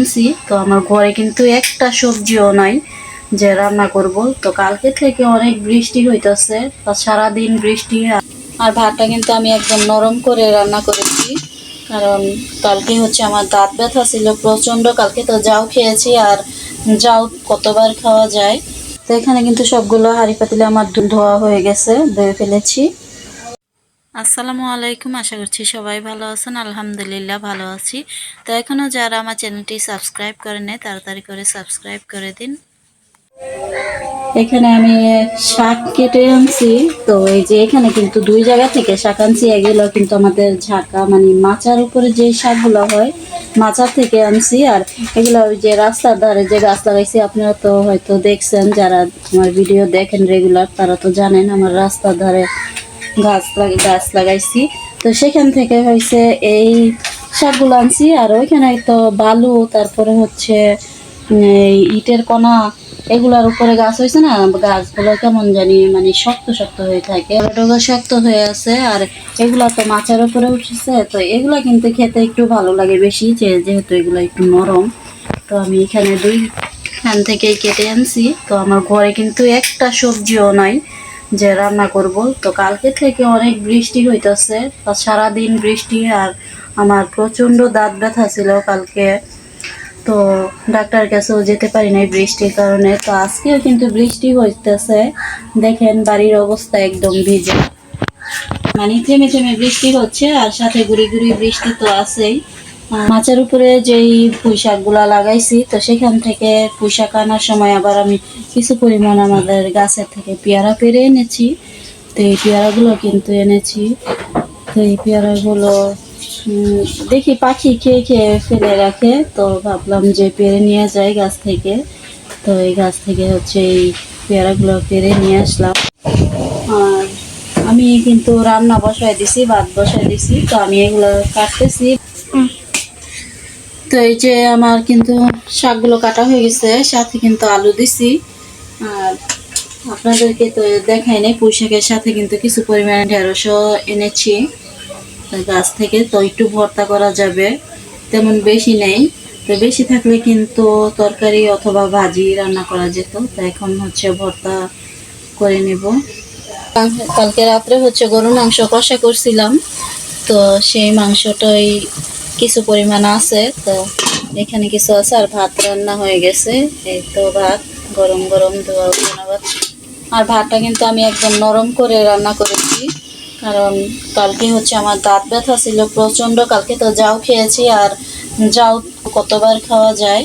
আনছি তো আমার ঘরে কিন্তু একটা সবজিও নাই যে রান্না করব। তো কালকে থেকে অনেক বৃষ্টি হইতেছে সারাদিন বৃষ্টি আর ভাতটা কিন্তু আমি একদম নরম করে রান্না করেছি। কারণ কালকে হচ্ছে আমার দাঁত ব্যথা ছিল, প্রচণ্ড কালকে তো যাও খেয়েছি আর যাও কতবার খাওয়া যায়। তো এখানে কিন্তু সবগুলো হাঁড়ি পাতিলে আমার ধোয়া হয়ে গেছে, ধুয়ে ফেলেছি। আসসালামু আলাইকুম, আশা করছি সবাই ভালো আছেন। আলহামদুলিল্লাহ ভালো আছি। তো এখনও যারা আমার চ্যানেলটি সাবস্ক্রাইব করে নেয় তাড়াতাড়ি করে সাবস্ক্রাইব করে দিন। এখানে আমি শাক কেটে আনছি। তো এই যে এখানে কিন্তু দুই জায়গা থেকে শাক আনছি। এগুলো কিন্তু আমাদের ঝাঁকা মানে মাচার উপরে যে শাকগুলো হয় মাচার থেকে আনছি। আর এগুলো ওই যে রাস্তার ধারে যে গাছ লাগাইছি, আপনারা তো হয়তো দেখছেন, যারা আমার ভিডিও দেখেন রেগুলার, তারা তো জানেন আমার রাস্তার ধারে গাছ গাছ লাগাইছি। তো সেখান থেকে হয়েছে এই শাকগুলো আনছি আর ওইখানে তো বালু, তারপরে হচ্ছে ইটের কণা, এগুলার উপরে গাছ হয়েছে না, গাছগুলো কেমন জানি মানে শক্ত শক্ত হয়ে থাকে। শক্ত হয়ে আছে আর এগুলা তো মাছের উপরে উঠেছে, তো এগুলা কিন্তু খেতে একটু ভালো লাগে বেশি যেহেতু এগুলো একটু নরম। তো আমি এখানে দুই খান থেকেই কেটে আনছি। তো আমার ঘরে কিন্তু একটা সবজিও নাই। যে রান্না করব। তো কালকে থেকে অনেক বৃষ্টি হইতেছে। সারাদিন বৃষ্টি আর আমার প্রচণ্ড দাঁত ব্যথা ছিল কালকে। তো ডাক্তার কাছেও যেতে পারি নাই বৃষ্টির কারণে। তো আজকেও কিন্তু বৃষ্টি হইতেছে। দেখেন বাড়ির অবস্থা একদম ভিজে। মানে থেমে থেমে বৃষ্টি হচ্ছে আর সাথে গুড়ি গুড়ি বৃষ্টি তো আছেই। মাছের উপরে যেই পুঁই শাকগুলা লাগাইছি, তো সেখান থেকে পুঁই শাক আনার সময় আবার আমি কিছু পরিমাণ আমাদের গাছের থেকে পেয়ারা পেরে এনেছি। তো এই পেয়ারাগুলো কিন্তু এনেছি। তো এই পেয়ারাগুলো দেখি পাখি খেয়ে খেয়ে ফেলে রাখে। তো ভাবলাম যে পেরে নিয়ে যাই গাছ থেকে। তো এই গাছ থেকে হচ্ছে এই পেয়ারাগুলো পেরে নিয়ে আসলাম। আর আমি কিন্তু রান্না বসায় দিছি, ভাত বসায় দিছি, তো আমি এগুলো কাটতেছি। তো এই যে আমার কিন্তু শাকগুলো কাটা হয়ে গেছে, সাথে কিন্তু আলু দিছি। আর আপনাদেরকে তো দেখাই নাই পুঁই শাকের সাথে কিন্তু কিছু পরিমাণে ঢেঁড়সও এনেছি। গাছ থেকে তো একটু ভর্তা করা যাবে, তেমন বেশি নেই। তো বেশি থাকলে কিন্তু তরকারি অথবা ভাজি রান্না করা যেত, তো এখন হচ্ছে ভর্তা করে নেব। কালকে রাত্রে হচ্ছে গরুর মাংস কষা করছিলাম, তো সেই মাংসটাই কিছু পরিমাণ আছে, তো এখানে কিছু আছে আর ভাত রান্না হয়ে গেছে। এই তো ভাত, গরম গরম ধোয়া উঠানো ভাত আর ভাতটা কিন্তু আমি একদম নরম করে রান্না করেছি, কারণ কালকে হচ্ছে আমার দাঁত ব্যথা ছিল প্রচণ্ড। কালকে তো যাও খেয়েছি আর যাও কতবার খাওয়া যায়।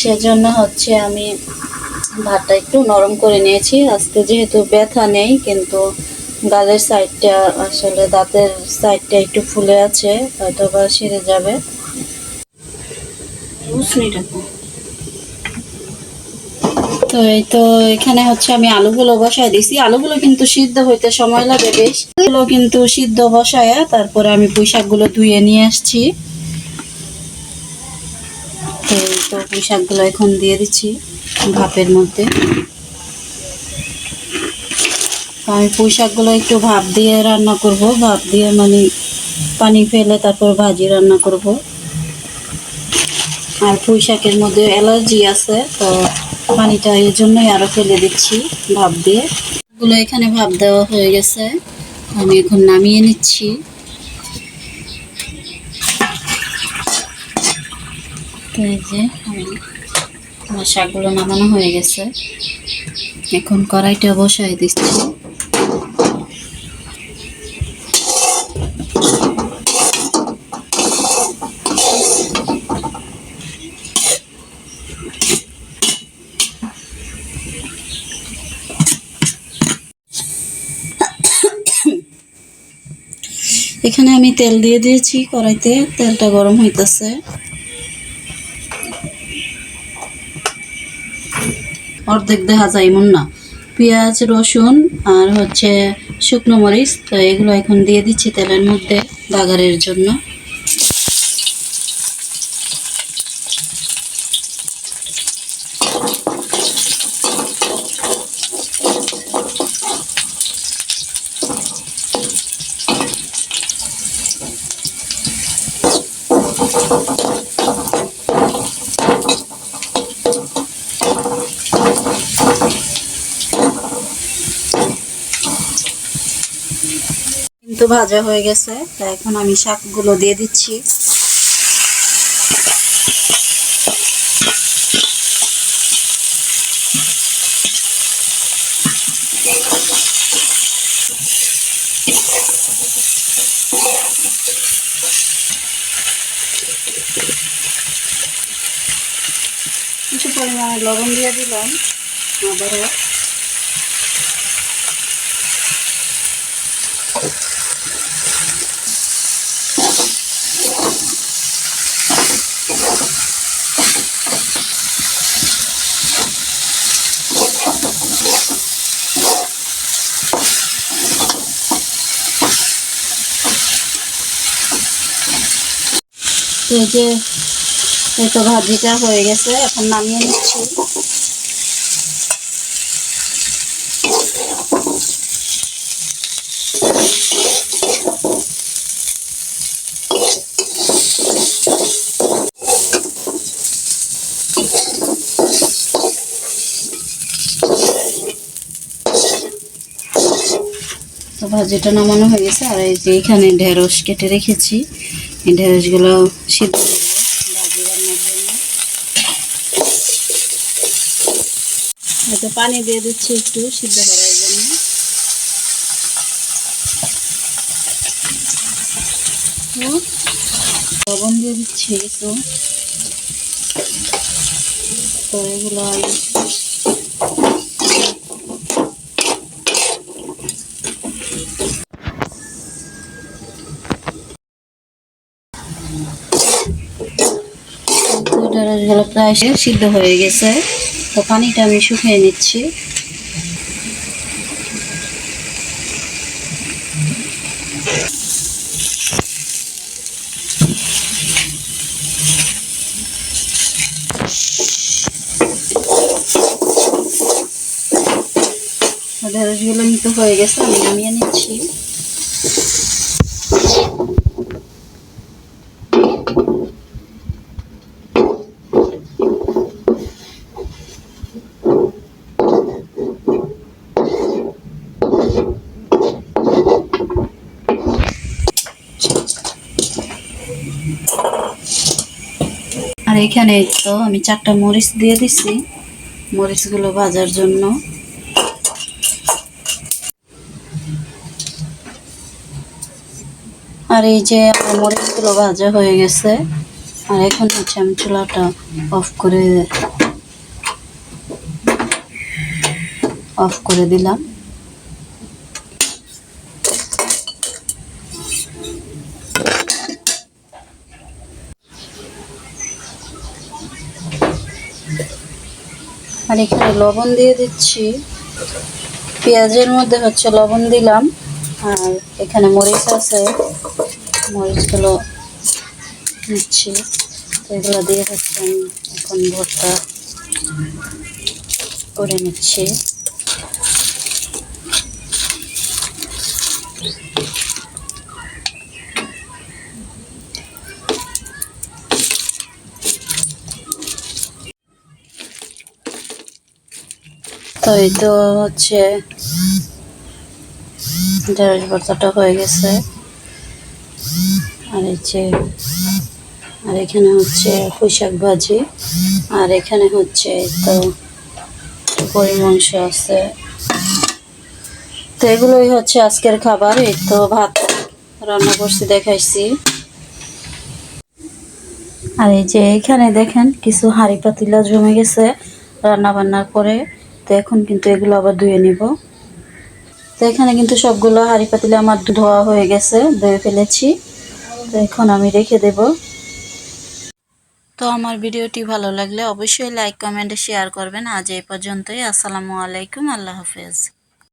সেজন্য হচ্ছে আমি ভাতটা একটু নরম করে নিয়েছি। আজকে যেহেতু ব্যথা নেই, কিন্তু গালের সাইডটা আসলে দাঁতের সাইডটা একটু ফুলে আছে হয়তো বা সেরে যাবে। তো এই তো এখানে হচ্ছে আমি আলুগুলো বসায় দিছি। আলুগুলো কিন্তু সিদ্ধ হইতে সময় লাগে বেশ। এগুলো কিন্তু সিদ্ধ বসায় তারপরে আমি পুঁই শাকগুলো ধুয়ে নিয়ে আসছি। তো তো এখন দিয়ে দিচ্ছি ভাপের মধ্যে। আমি পুঁই শাকগুলো একটু ভাপ দিয়ে রান্না করব। ভাপ দিয়ে মানে পানি ফেলে তারপর ভাজি রান্না করব। আর পুঁই শাকের মধ্যে অ্যালার্জি আছে, তো পানিটা এই জন্যই আরও ফেলে দিচ্ছি ভাপ দিয়ে। গুলো এখানে ভাপ দেওয়া হয়ে গেছে। আমি এখন নামিয়ে নিচ্ছি। যে শাকগুলো নামানো হয়ে গেছে। এখন কড়াইটা বসাই দিচ্ছি। এখানে আমি তেল দিয়ে দিয়েছি কড়াইতে, তেলটা গরম হইতেছে। অর্ধেক দেখা যায় এমন না। পেঁয়াজ, রসুন আর হচ্ছে শুকনো মরিচ, তো এগুলো এখন দিয়ে দিচ্ছি তেলের মধ্যে বাগারের জন্য। কিন্তু ভাজা হয়ে গেছে, তো এখন আমি শাকগুলো দিয়ে দিচ্ছি। কিছু পরিমাণে লবণ দিয়ে দিলাম, আবারও। এই যে তো ভাজিটা হয়ে গেছে, এখন নামিয়ে নিচ্ছি। তো ভাজিটা নামানো হয়ে গেছে, আর এই যে এখানে ঢেঁড়স কেটে রেখেছি। এই ঢেঁড়সগুলো সিদ্ধ ভাজি জন্য হয়তো পানি দিয়ে দিচ্ছি একটু সিদ্ধ করার জন্য। লবণ দিয়ে দিচ্ছি একটু। তো এগুলো ঢেঁড়সগুলো প্রায় সিদ্ধ হয়ে গেছে। তো পানিটা আমি শুকিয়ে নিচ্ছি। ঢেঁড়সগুলো নিতে হয়ে গেছে, আমি নামিয়ে নিচ্ছি। এখানে তো আমি চারটা মরিচ দিয়ে দিছি, মরিচগুলো ভাজার জন্য। আর এই যে আমার মরিচগুলো ভাজা হয়ে গেছে, আর এখন হচ্ছে আমি চুলাটা অফ করে অফ করে দিলাম। আর এখানে লবণ দিয়ে দিচ্ছি। পেঁয়াজের মধ্যে হচ্ছে লবণ দিলাম। আর এখানে মরিচ আছে। মরিচগুলো নিচ্ছি। তো এগুলো দিয়ে হচ্ছে আমি এখন ভর্তা করে নিচ্ছি। তো এই তো হচ্ছে ঢেঁড়স ভর্তাটা হয়ে গেছে। আর যে, আর এখানে হচ্ছে পুঁইশাক ভাজি, আর এখানে হচ্ছে তো গরু মাংস আছে। তো এগুলোই হচ্ছে আজকের খাবার, এই তো ভাত রান্না করছি, দেখাইছি। আর এই যে এখানে দেখেন, কিছু হাঁড়ি পাতিলা জমে গেছে রান্না বান্নার পরে তো এখন কিন্তু এগুলো আবার ধুয়ে নিব। তো এখানে কিন্তু সবগুলো হাঁড়ি পাতিলে আমার ধোয়া হয়ে গেছে, ধুয়ে ফেলেছি। তো এখন আমি রেখে দেব। তো আমার ভিডিওটি ভালো লাগলে অবশ্যই লাইক, কমেন্ট, শেয়ার করবেন। আজ এই পর্যন্তই। আসসালামু আলাইকুম। আল্লাহ হাফেজ।